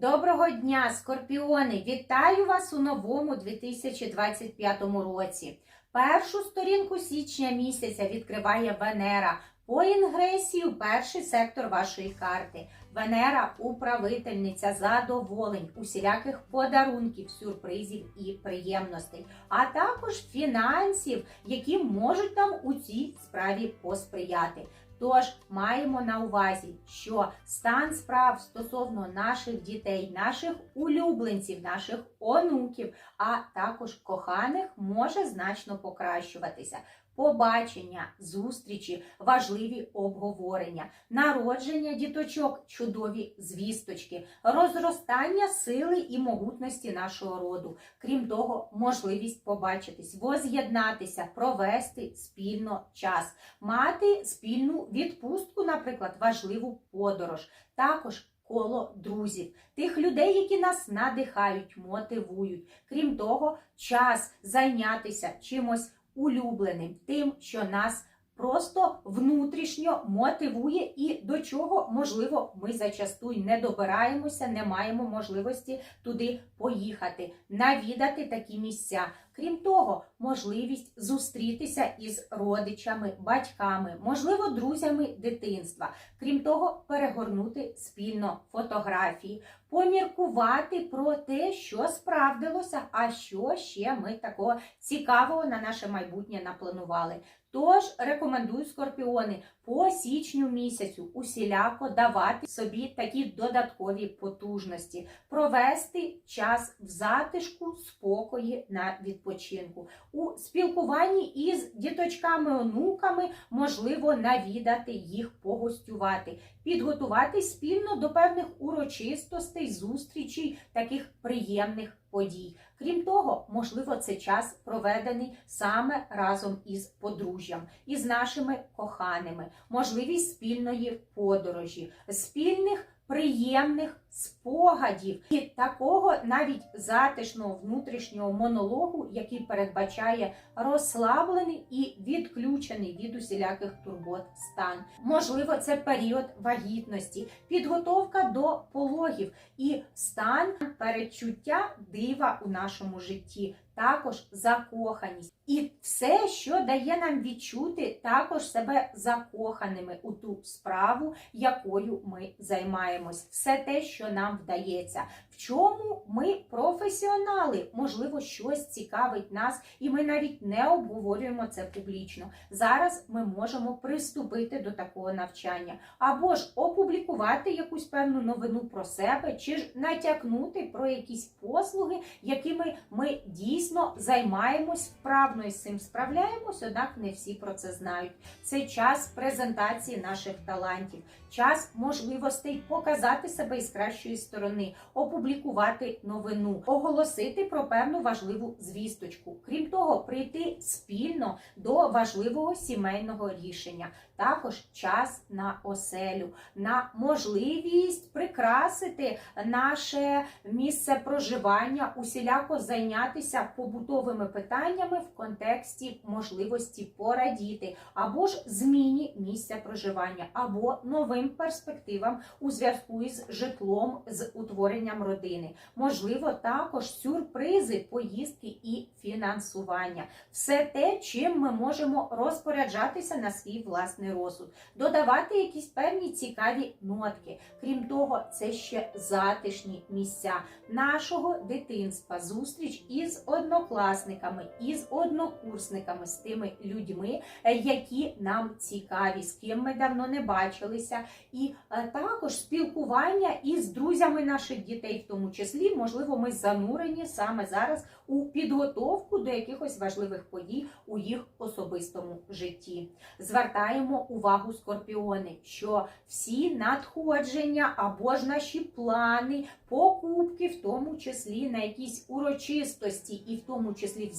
Доброго дня, скорпіони! Вітаю вас у новому 2025 році. Першу сторінку січня місяця відкриває Венера. По інгресію перший сектор вашої карти. Венера управительниця задоволень, усіляких подарунків, сюрпризів і приємностей, а також фінансів, які можуть нам у цій справі посприяти. Тож маємо на увазі, що стан справ стосовно наших дітей, наших улюбленців, наших онуків, а також коханих може значно покращуватися. Побачення, зустрічі, важливі обговорення, народження діточок, чудові звісточки, розростання сили і могутності нашого роду. Крім того, можливість побачитись, воз'єднатися, провести спільно час, мати спільну відпустку, наприклад, важливу подорож. Також коло друзів, тих людей, які нас надихають, мотивують. Крім того, час зайнятися чимось улюбленим, тим, що нас просто внутрішньо мотивує і до чого, можливо, ми зачасту й не добираємося, не маємо можливості туди поїхати, навідати такі місця. Крім того, можливість зустрітися із родичами, батьками, можливо, друзями дитинства. Крім того, перегорнути спільно фотографії, поміркувати про те, що справдилося, а що ще ми такого цікавого на наше майбутнє напланували. Тож рекомендую скорпіони по січню місяцю усіляко давати собі такі додаткові потужності, провести час в затишку, спокої на відпочинку. У спілкуванні із діточками, онуками можливо навідати їх, погостювати, підготувати спільно до певних урочистостей, зустрічей, таких приємних подій. Крім того, можливо, це час проведений саме разом із подружжям, із нашими коханими, можливість спільної подорожі, спільних приємних спогадів і такого навіть затишного внутрішнього монологу, який передбачає розслаблений і відключений від усіляких турбот стан. Можливо, це період вагітності, підготовка до пологів і стан передчуття дива у нашому житті. Також закоханість і все, що дає нам відчути також себе закоханими у ту справу, якою ми займаємось, все те, що нам вдається, в чому ми професіонали, можливо, щось цікавить нас, і ми навіть не обговорюємо це публічно. Зараз ми можемо приступити до такого навчання, або ж опублікувати якусь певну новину про себе, чи ж натякнути про якісь послуги, якими ми дійсно займаємось вправно і з цим справляємось, однак не всі про це знають. Це час презентації наших талантів, час можливостей показати себе із кращої сторони, опублікувати новину, оголосити про певну важливу звісточку. Крім того, прийти спільно до важливого сімейного рішення. Також час на оселю, на можливість прикрасити наше місце проживання, усіляко зайнятися побутовими питаннями в контексті можливості порадіти, або ж зміні місця проживання, або новим перспективам у зв'язку із житлом, з утворенням родини. Можливо, також сюрпризи, поїздки і фінансування. Все те, чим ми можемо розпоряджатися на свій власний розсуд, додавати якісь певні цікаві нотки. Крім того, це ще затишні місця нашого дитинства, зустріч із однокласниками, із однокурсниками, з тими людьми, е, які нам цікаві, з ким ми давно не бачилися, і е, також спілкування із друзями наших дітей, в тому числі, можливо, ми занурені саме зараз у підготовку до якихось важливих подій у їх особистому житті. Звертаємо увагу скорпіони, що всі надходження або ж наші плани, покупки, в тому числі на якісь урочистості, і в тому числі в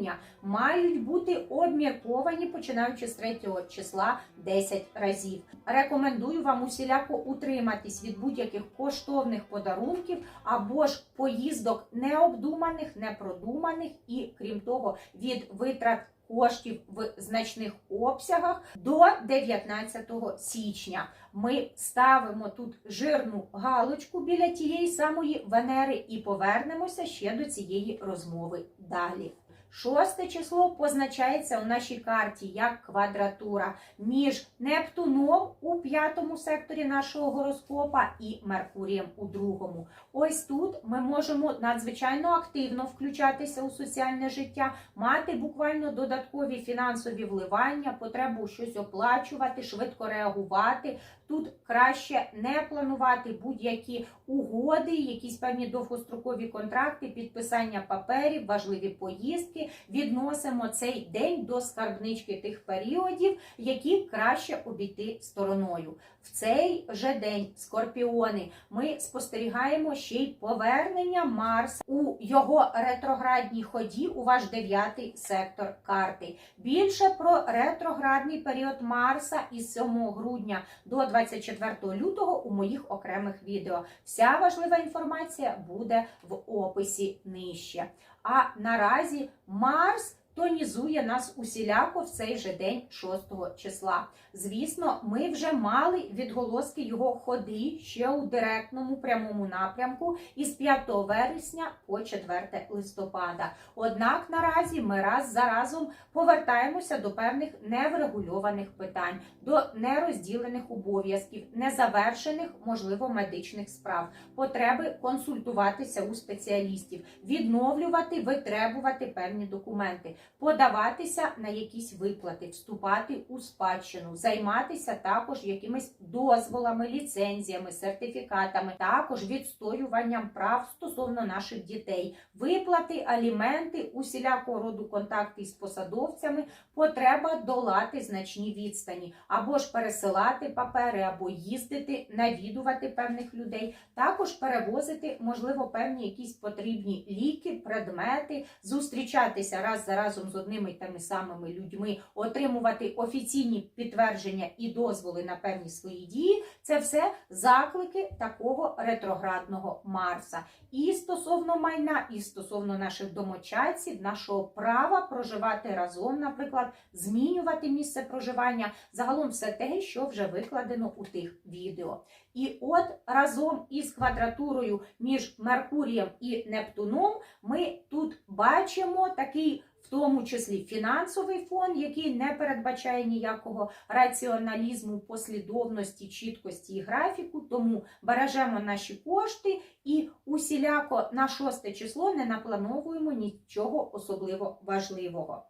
задоволення, мають бути обмірковані починаючи з 3 числа 10 разів. Рекомендую вам усіляко утриматись від будь-яких коштовних подарунків або ж поїздок необдуманих, непродуманих і, крім того, від витрат коштів в значних обсягах до 19 січня. Ми ставимо тут жирну галочку біля тієї самої Венери і повернемося ще до цієї розмови далі. Шосте число позначається у нашій карті як квадратура між Нептуном у п'ятому секторі нашого гороскопа і Меркурієм у другому. Ось тут ми можемо надзвичайно активно включатися у соціальне життя, мати буквально додаткові фінансові вливання, потребу щось оплачувати, швидко реагувати. Тут краще не планувати будь-які угоди, якісь певні довгострокові контракти, підписання паперів, важливі поїздки. Відносимо цей день до скарбнички тих періодів, які краще обійти стороною. В цей же день, скорпіони, ми спостерігаємо ще й повернення Марса у його ретроградній ході у ваш дев'ятий сектор карти. Більше про ретроградний період Марса із 7 грудня до 24 лютого у моїх окремих відео. Вся важлива інформація буде в описі нижче. А наразі Марс тонізує нас усіляко в цей же день 6 числа. Звісно, ми вже мали відголоски його ходи ще у директному прямому напрямку із 5 вересня по 4 листопада. Однак наразі ми раз за разом повертаємося до певних неврегульованих питань, до нерозділених обов'язків, незавершених, можливо, медичних справ, потреби консультуватися у спеціалістів, відновлювати, витребувати певні документи, подаватися на якісь виплати, вступати у спадщину, займатися також якимись дозволами, ліцензіями, сертифікатами, також відстоюванням прав стосовно наших дітей, виплати, аліменти, усілякого роду контакти з посадовцями, потреба долати значні відстані, або ж пересилати папери, або їздити, навідувати певних людей, також перевозити, можливо, певні якісь потрібні ліки, предмети, зустрічатися раз за разом з одними й тими самими людьми, отримувати офіційні підтвердження і дозволи на певні свої дії. Це все заклики такого ретроградного Марса. І стосовно майна, і стосовно наших домочадців, нашого права проживати разом, наприклад, змінювати місце проживання, загалом все те, що вже викладено у тих відео. І от разом із квадратурою між Меркурієм і Нептуном ми тут бачимо такий. В тому числі фінансовий фон, який не передбачає ніякого раціоналізму, послідовності, чіткості і графіку. Тому бережемо наші кошти і усіляко на шосте число не наплановуємо нічого особливо важливого.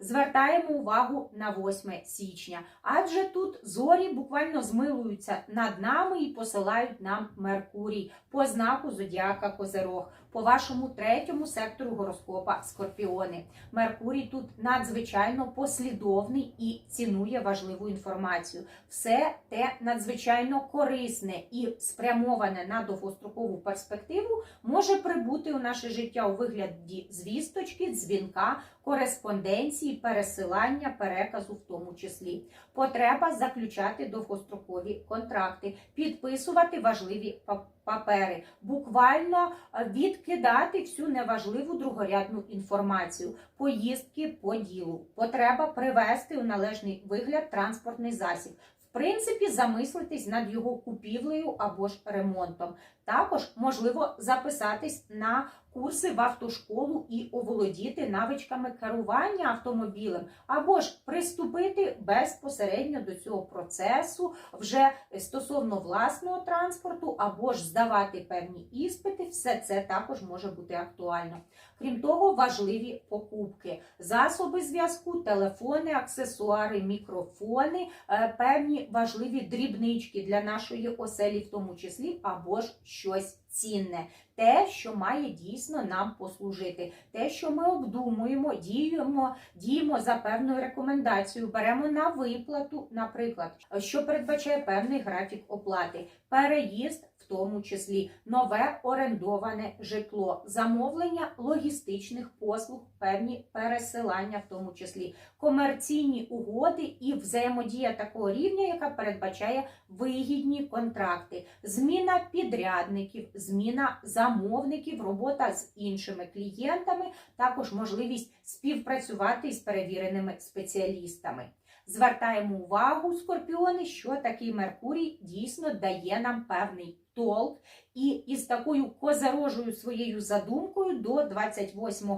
Звертаємо увагу на 8 січня, адже тут зорі буквально змилуються над нами і посилають нам Меркурій по знаку Зодіака Козерог, по вашому третьому сектору гороскопа Скорпіони. Меркурій тут надзвичайно послідовний і цінує важливу інформацію. Все те надзвичайно корисне і спрямоване на довгострокову перспективу може прибути у наше життя у вигляді звісточки, дзвінка, кореспонденції, пересилання, переказу в тому числі. Потреба заключати довгострокові контракти, підписувати важливі папери папери, буквально е, відкидати всю неважливу другорядну інформацію, поїздки по ділу, потреба привести у належний вигляд транспортний засіб. В принципі, замислитись над його купівлею або ж ремонтом. Також можливо записатись на курси в автошколу і оволодіти навичками керування автомобілем, або ж приступити безпосередньо до цього процесу вже стосовно власного транспорту, або ж здавати певні іспити. Все це також може бути актуально. Крім того, важливі покупки, засоби зв'язку, телефони, аксесуари, мікрофони, е, певні важливі дрібнички для нашої оселі, в тому числі, або ж щось цінне, те, що має дійсно нам послужити, те, що ми обдумуємо, діємо, діємо за певною рекомендацією, беремо на виплату, наприклад, що передбачає певний графік оплати, переїзд. Тому числі нове орендоване житло, замовлення логістичних послуг, певні пересилання, в тому числі комерційні угоди і взаємодія такого рівня, яка передбачає вигідні контракти, зміна підрядників, зміна замовників, робота з іншими клієнтами, також можливість співпрацювати із перевіреними спеціалістами. Звертаємо увагу, скорпіони, що такий Меркурій дійсно дає нам певний толк, і із такою козарожою своєю задумкою до 28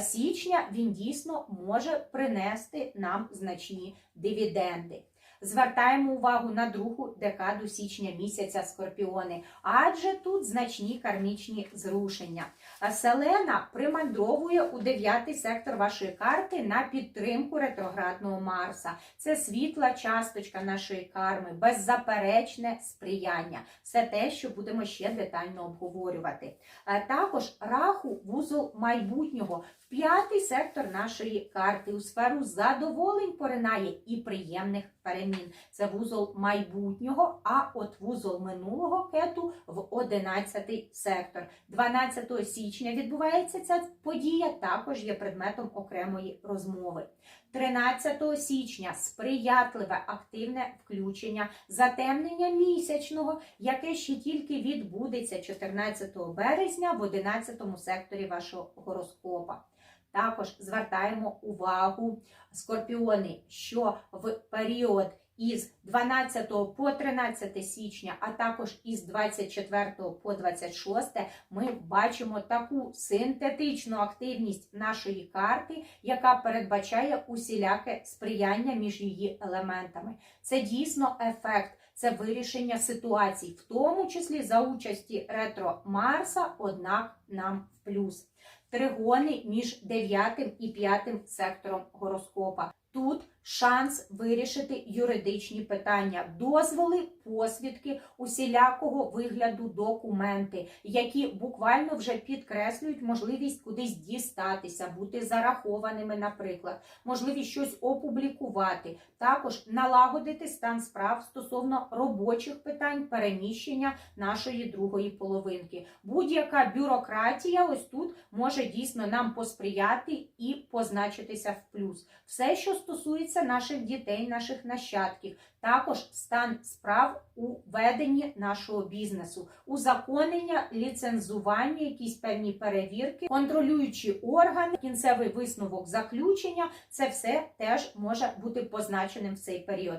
січня він дійсно може принести нам значні дивіденди. Звертаємо увагу на другу декаду січня місяця скорпіони, адже тут значні кармічні зрушення. Селена примандровує у дев'ятий сектор вашої карти на підтримку ретроградного Марса. Це світла часточка нашої карми, беззаперечне сприяння. Все те, що будемо ще детально обговорювати. Е, Також раху вузол майбутнього п'ятий сектор нашої карти у сферу задоволень поринає і приємних перемін. Це вузол майбутнього, а от вузол минулого кету в 11 сектор. 12 січня відбувається ця подія, також є предметом окремої розмови. 13 січня сприятливе активне включення затемнення місячного, яке ще тільки відбудеться 14 березня в 11 секторі вашого гороскопа. Також звертаємо увагу скорпіони, що в період із 12 по 13 січня, а також із 24 по 26 ми бачимо таку синтетичну активність нашої карти, яка передбачає усіляке сприяння між її елементами. Це дійсно ефект. Це вирішення ситуацій, в тому числі за участі ретро Марса, однак нам в плюс. Тригони між 9 і 5 сектором гороскопа. Тут шанс вирішити юридичні питання, дозволи, посвідки, усілякого вигляду документи, які буквально вже підкреслюють можливість кудись дістатися, бути зарахованими, наприклад, можливість щось опублікувати, також налагодити стан справ стосовно робочих питань переміщення нашої другої половинки. Будь-яка бюрократія ось тут може дійсно нам посприяти і позначитися в плюс. Все, що стосується наших дітей, наших нащадків, також стан справ у веденні нашого бізнесу, узаконення, ліцензування, якісь певні перевірки, контролюючі органи, кінцевий висновок заключення це все теж може бути позначеним в цей період.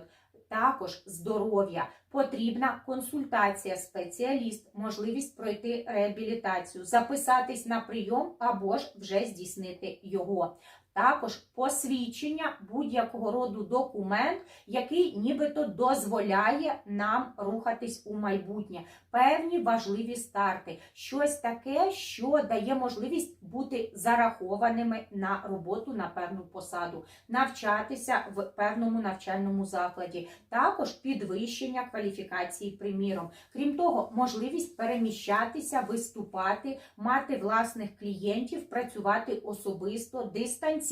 Також здоров'я, потрібна консультація, спеціаліст, можливість пройти реабілітацію, записатись на прийом або ж вже здійснити його. Також посвідчення будь-якого роду документ, який нібито дозволяє нам рухатись у майбутнє, певні важливі старти, щось таке, що дає можливість бути зарахованими на роботу на певну посаду, навчатися в певному навчальному закладі, також підвищення кваліфікації, приміром. Крім того, можливість переміщатися, виступати, мати власних клієнтів, працювати особисто, дистанційно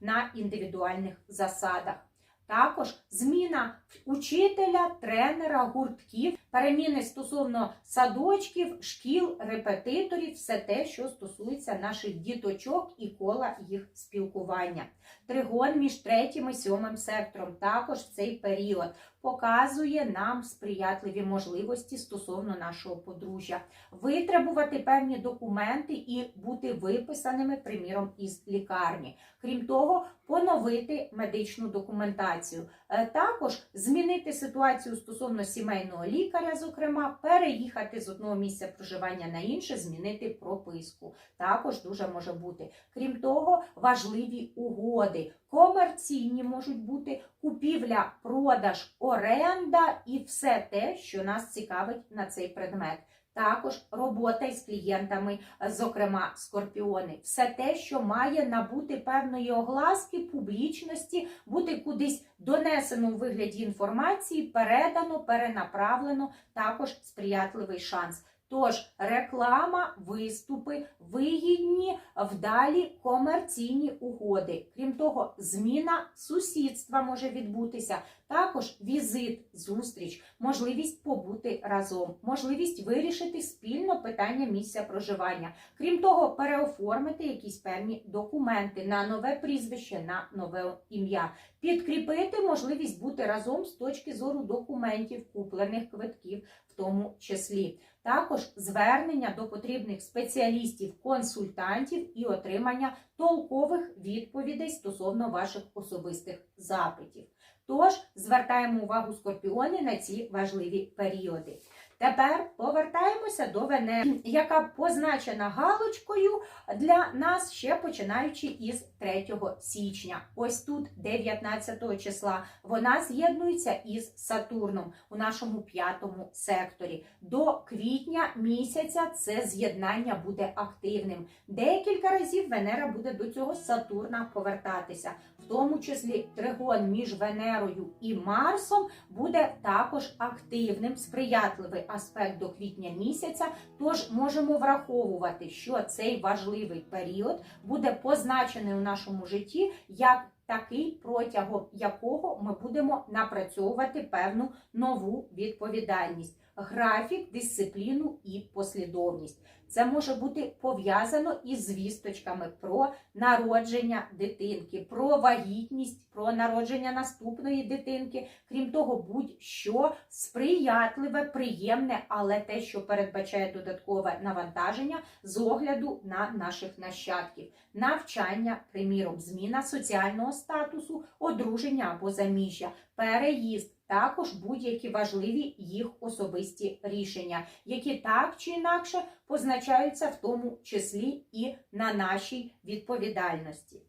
на індивідуальних засадах. Також зміна учителя, тренера, гуртків, переміни стосовно садочків, шкіл, репетиторів, все те, що стосується наших діточок і кола їх спілкування. Тригон між третім і сьомим сектором також в цей період показує нам сприятливі можливості стосовно нашого подружжя, витребувати певні документи і бути виписаними, приміром, із лікарні. Крім того, поновити медичну документацію. Е, Також змінити ситуацію стосовно сімейного лікаря, зокрема, переїхати з одного місця проживання на інше, змінити прописку. Також дуже може бути. Крім того, важливі угоди. Комерційні можуть бути купівля, продаж, оренда і все те, що нас цікавить на цей предмет. Також робота із клієнтами, зокрема скорпіони, все те, що має набути певної огласки, публічності, бути кудись донесено у вигляді інформації, передано, перенаправлено, також сприятливий шанс. Тож реклама, виступи, вигідні, вдалі комерційні угоди. Крім того, зміна сусідства може відбутися. Також візит, зустріч, можливість побути разом, можливість вирішити спільно питання місця проживання. Крім того, переоформити якісь певні документи на нове прізвище, на нове ім'я, підкріпити можливість бути разом з точки зору документів, куплених квитків. Тому числі. Також звернення до потрібних спеціалістів, консультантів і отримання толкових відповідей стосовно ваших особистих запитів. Тож звертаємо увагу скорпіони на ці важливі періоди. Тепер повертаємося до Венери, яка позначена галочкою для нас ще починаючи із 3 січня. Ось тут, 19 числа, вона з'єднується із Сатурном у нашому п'ятому секторі. До квітня місяця це з'єднання буде активним. Декілька разів Венера буде до цього Сатурна повертатися, в тому числі тригон між Венерою і Марсом буде також активним, сприятливий аспект до квітня місяця. Тож можемо враховувати, що цей важливий період буде позначений у нашому житті як такий, протягом якого ми будемо напрацьовувати певну нову відповідальність, графік, дисципліну і послідовність. Це може бути пов'язано із звісточками про народження дитинки, про вагітність, про народження наступної дитинки. Крім того, будь-що сприятливе, приємне, але те, що передбачає додаткове навантаження з огляду на наших нащадків, навчання, приміром, зміна соціального статусу, одруження або заміжжя, переїзд. Також будь-які важливі їх особисті рішення, які так чи інакше позначаються в тому числі і на нашій відповідальності.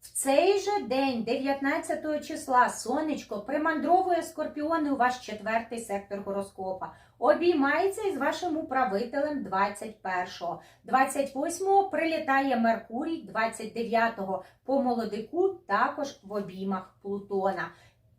В цей же день, 19 числа, сонечко примандровує скорпіони у ваш четвертий сектор гороскопа. Обіймається із вашим управителем 21-го. 28-го прилітає Меркурій, 29-го по молодику також в обіймах Плутона.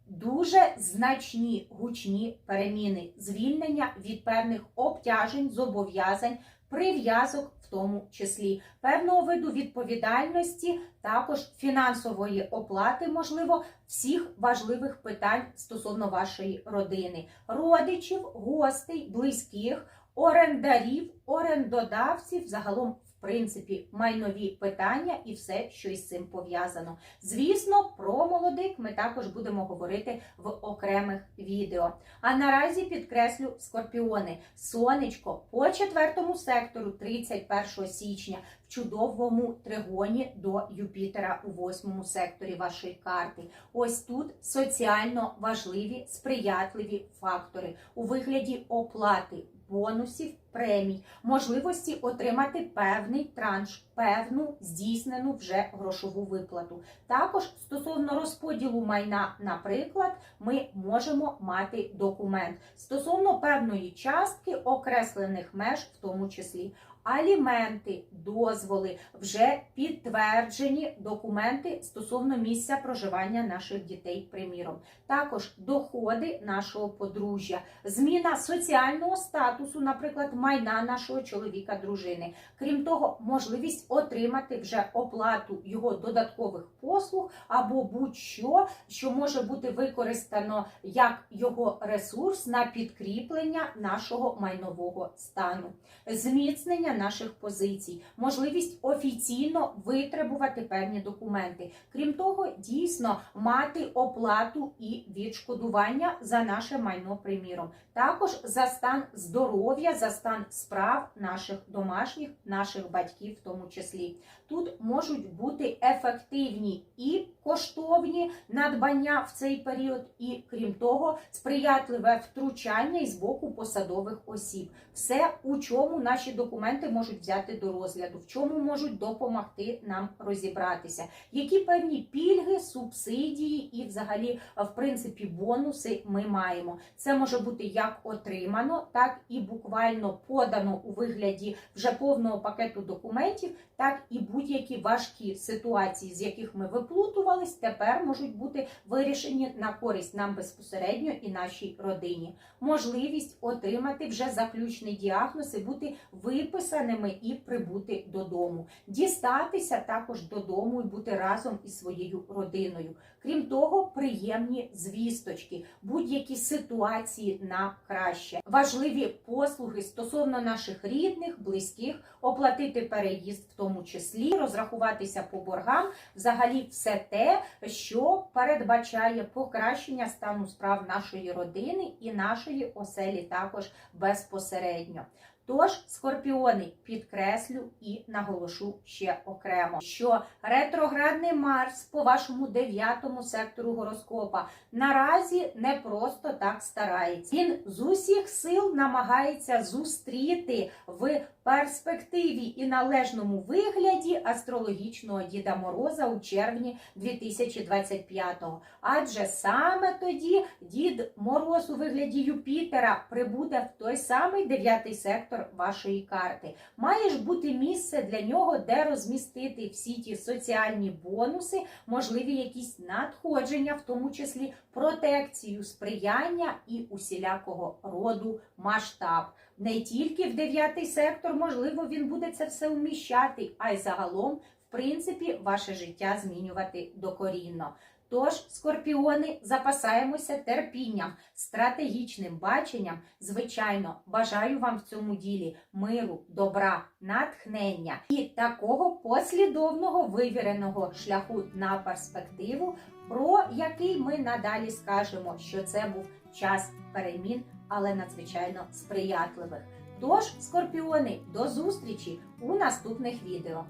Дуже значні гучні переміни, звільнення від певних обтяжень, зобов'язань, прив'язок в тому числі, певного виду відповідальності, також фінансової оплати, можливо, всіх важливих питань стосовно вашої родини, родичів, гостей, близьких, орендарів, орендодавців, загалом. Принципі, майнові питання і все, що із цим пов'язано. Звісно, про молодик ми також будемо говорити в окремих відео. А наразі підкреслю скорпіони. Сонечко по четвертому сектору 31 січня в чудовому тригоні до Юпітера у восьмому секторі вашої карти. Ось тут соціально важливі сприятливі фактори у вигляді оплати. Бонусів, премій, можливості отримати певний транш, певну здійснену вже грошову виплату. Також стосовно розподілу майна, наприклад, ми можемо мати документ стосовно певної частки окреслених меж, в тому числі. Аліменти, дозволи, вже підтверджені документи стосовно місця проживання наших дітей, приміром. Також доходи нашого подружжя, зміна соціального статусу, наприклад, майна нашого чоловіка, дружини. Крім того, можливість отримати вже оплату його додаткових послуг або будь-що, що може бути використано як його ресурс на підкріплення нашого майнового стану, зміцнення наших позицій, можливість офіційно витребувати певні документи. Крім того, дійсно мати оплату і відшкодування за наше майно, приміром, також за стан здоров'я, за стан справ наших домашніх, наших батьків, в тому числі. Тут можуть бути ефективні і коштовні надбання в цей період, і крім того, сприятливе втручання із боку посадових осіб. Все, у чому наші документи можуть взяти до розгляду, в чому можуть допомогти нам розібратися, які певні пільги, субсидії і, взагалі, в принципі, бонуси ми маємо. Це може бути як отримано, так і буквально подано у вигляді вже повного пакету документів, так і будь-які важкі ситуації, з яких ми виплутувались, тепер можуть бути вирішені на користь нам безпосередньо і нашій родині. Можливість отримати вже заключний діагноз і бути виписаний виписаними і прибути додому, дістатися також додому і бути разом із своєю родиною. Крім того, приємні звісточки, будь-які ситуації на краще, важливі послуги стосовно наших рідних, близьких, оплатити переїзд, в тому числі, розрахуватися по боргам, взагалі все те, що передбачає покращення стану справ нашої родини і нашої оселі також безпосередньо. Тож, скорпіони, підкреслю і наголошу ще окремо, що ретроградний Марс по вашому дев'ятому сектору гороскопа наразі не просто так старається. Він з усіх сил намагається зустріти в перспективі і належному вигляді астрологічного Діда Мороза у червні 2025-го. Адже саме тоді Дід Мороз у вигляді Юпітера прибуде в той самий дев'ятий сектор вашої карти. Має ж бути місце для нього, де розмістити всі ті соціальні бонуси, можливі якісь надходження, в тому числі протекцію, сприяння і усілякого роду масштаб. Не тільки в дев'ятий сектор, можливо, він буде це все вміщати, а й загалом, в принципі, ваше життя змінювати докорінно. Тож, скорпіони, запасаємося терпінням, стратегічним баченням. Звичайно, бажаю вам в цьому ділі миру, добра, натхнення і такого послідовного вивіреного шляху на перспективу, про який ми надалі скажемо, що це був час перемін, але надзвичайно сприятливих. Тож, скорпіони, до зустрічі у наступних відео.